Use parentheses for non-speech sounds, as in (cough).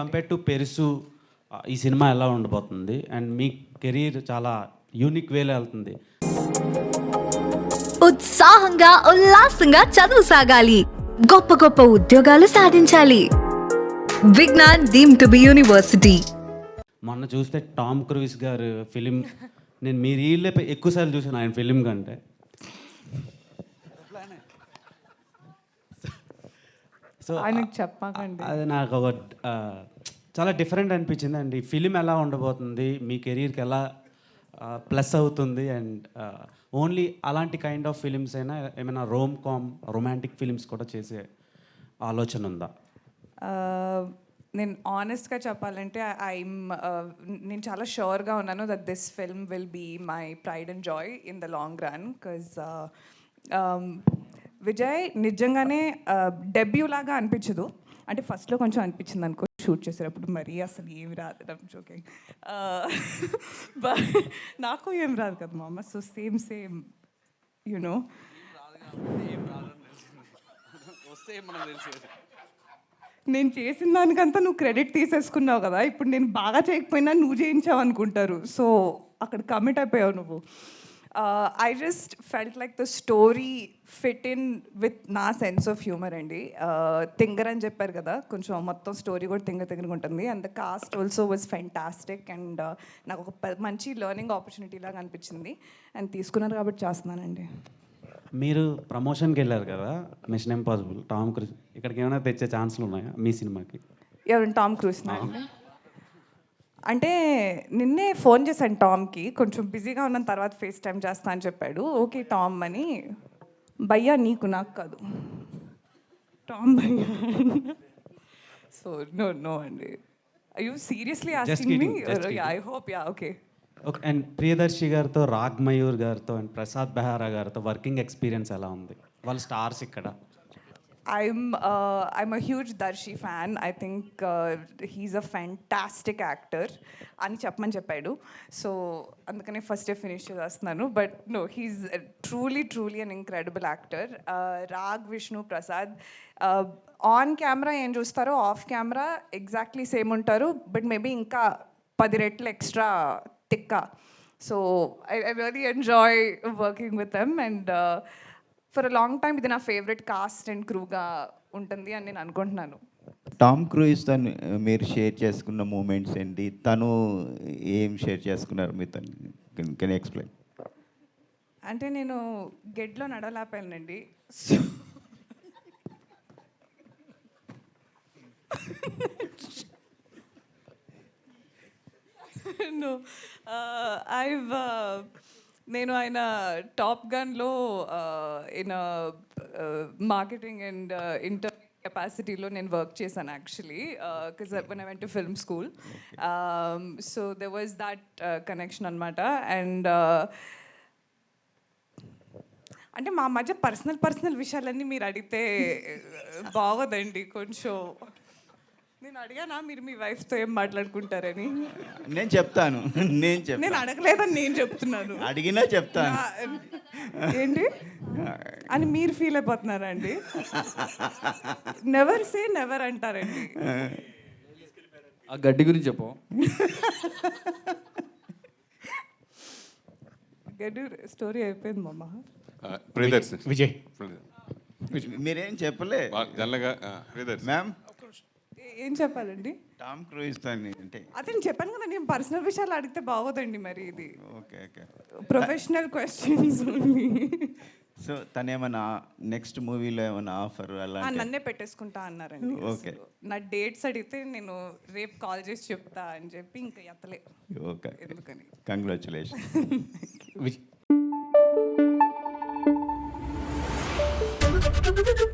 Compare to పెరుసు ఈ cinema ఎలా ఉండబోతుంది? అండ్ మీ కెరీర్ చాలా యూనిక్ వేలో వెళ్తుంది. ఉత్సాహంగా ఉల్లాసంగా చదువు సాగాలి. గొప్ప గొప్ప ఉద్యోగాలు సాధించాలి. Vignan deemed to be university. మొన్న చూస్తే టామ్ క్రూయిస్ గారు ఫిలిం నేను మీ రీల్లే ఎక్కువసార్లు చూసాను ఆయన ఫిలిం కంటే. సో ఆయనకు చెప్పకండి. అది నాకు ఒక చాలా డిఫరెంట్ అనిపించింది అండ్ ఈ ఫిలిం ఎలా ఉండబోతుంది మీ కెరీర్కి ఎలా ప్లస్ అవుతుంది అండ్ ఓన్లీ అలాంటి కైండ్ ఆఫ్ ఫిలిమ్స్ అయినా ఏమైనా రోమ్ కామ్ రొమాంటిక్ ఫిలిమ్స్ కూడా చేసే ఆలోచన ఉందా? నేను ఆనెస్ట్గా చెప్పాలంటే ఐఎమ్ నేను చాలా షూర్గా ఉన్నాను that this film will be my pride and joy in the long run because Vijay నిజంగానే డెబ్యూ లాగా అనిపించదు. అంటే ఫస్ట్లో కొంచెం అనిపించింది అనుకో షూట్ చేసేటప్పుడు మరీ అసలు ఏమి రాదు జోకింగ్ బట్ నాకు ఏం రాదు కదా మామ సో సేమ్ సేమ్ యునో నేను చేసిన దానికంతా నువ్వు క్రెడిట్ తీసేసుకున్నావు కదా ఇప్పుడు నేను బాగా చేయకపోయినా నువ్వు చేయించావు అనుకుంటారు సో అక్కడ కమిట్ అయిపోయావు నువ్వు. I just felt like the story fit in with నా సెన్స్ ఆఫ్ హ్యూమర్ అండి. తింగర్ అని చెప్పారు కదా కొంచెం మొత్తం స్టోరీ కూడా తింగర్ తింగరగా ఉంటుంది. And the cast also was fantastic and నాకు ఒక మంచి లెర్నింగ్ ఆపర్చునిటీ లాగా అనిపించింది. అండ్ తీసుకున్నారు కాబట్టి చేస్తున్నానండి. మీరు ప్రమోషన్కి వెళ్ళారు కదా మిషన్ ఇంపాసిబుల్ టామ్ క్రూజ్ ఇక్కడికి ఏమైనా తెచ్చే ఛాన్సులు ఉన్నాయా మీ సినిమాకి? ఎవరు టామ్ క్రూస్ అండి అంటే నిన్నే ఫోన్ చేశాను టామ్కి. కొంచెం బిజీగా ఉన్న తర్వాత ఫేస్ టైం చేస్తా అని చెప్పాడు. ఓకే టామ్ అని. భయ్యా నీకు నాకు కాదు. టామ్ భయ్యా. సో నో నో అండి. You seriously asking. I hope ya okay okay and Priyadarshi గారితో రాగ్ మయూర్ గారితో అండ్ ప్రసాద్ బెహారా గారితో వర్కింగ్ ఎక్స్పీరియన్స్ ఎలా ఉంది? వాళ్ళ స్టార్స్ ఇక్కడ. I'm uh, I'm a huge Darshi fan. I think uh, he's a fantastic actor. అని చెప్పమని చెప్పాడు. సో అందుకనే ఫస్ట్ ఫినిష్ చేస్తున్నాను. But no he's truly truly an incredible actor Rag Vishnu Prasad on camera ఏం చూస్తారో off camera exactly same ఉంటారు. But maybe ఇంకా పది రెట్లు ఎక్స్ట్రా తిక్క. So I I really enjoy working with them and for a long time ఇది నా favourite cost and క్రూగా ఉంటుంది అని నేను అనుకుంటున్నాను. టామ్ క్రూయిస్ తను మీరు షేర్ చేసుకున్న మూమెంట్స్ ఏంటి? తను ఏం షేర్ చేసుకున్నారు మీతో? కెన్ ఎక్స్ప్లెయిన్ అంటే నేను గెడ్లో నడవలేపానండి నో ఐవ్ నేను ఆయన టాప్ గన్లో ఇన్ మార్కెటింగ్ అండ్ ఇంటర్ కెపాసిటీలో నేను వర్క్ చేశాను actually because one I went to film school so there was that connection అనమాట అండ్ అంటే మా మధ్య పర్సనల్ పర్సనల్ విషయాలన్నీ మీరు అడిగితే (laughs) బాగోదండి కొంచెం. నేను అడిగానా? మీరు మీ వైఫ్తో ఏం మాట్లాడుకుంటారని? నేను చెప్తాను. నేను నేను చెప్తాను అడగలేదని నేను చెప్తున్నాను. అడిగినా చెప్తాను. ఏంటి? అని మీరు ఫీల్ అయిపోతున్నారా అండి? నెవర్ సే నెవర్ అంటారండి. ఆ గడ్డి గురించి చెప్పు. గడ్డు స్టోరీ అయిపోయింది మమ్మ ప్రియదర్శి. విజయ్. మీరేం చెప్పలే? మ్యామ్ ఏ- చెప్పాలండి? టామ్ క్రూయిస్ తను అంటే. అదే నేను చెప్పాను కదా నేను పర్సనల్ విషయాలు అడిగితే బాగోదండి మరి ఇది. Okay okay. Professional questions so తను ఏమైనా నెక్స్ట్ మూవీలో ఏమైనా ఆఫర్ అలా నన్నే పెట్టేసుకుంటా అన్నారండి. So, నా డేట్స్ అడిగితే నేను రేపు కాల్ చేసి చెప్తా అని చెప్పి ఇంకా ఎత్తలే. ఓకే ఎందుకని? కంగ్రాచులేషన్ (laughs)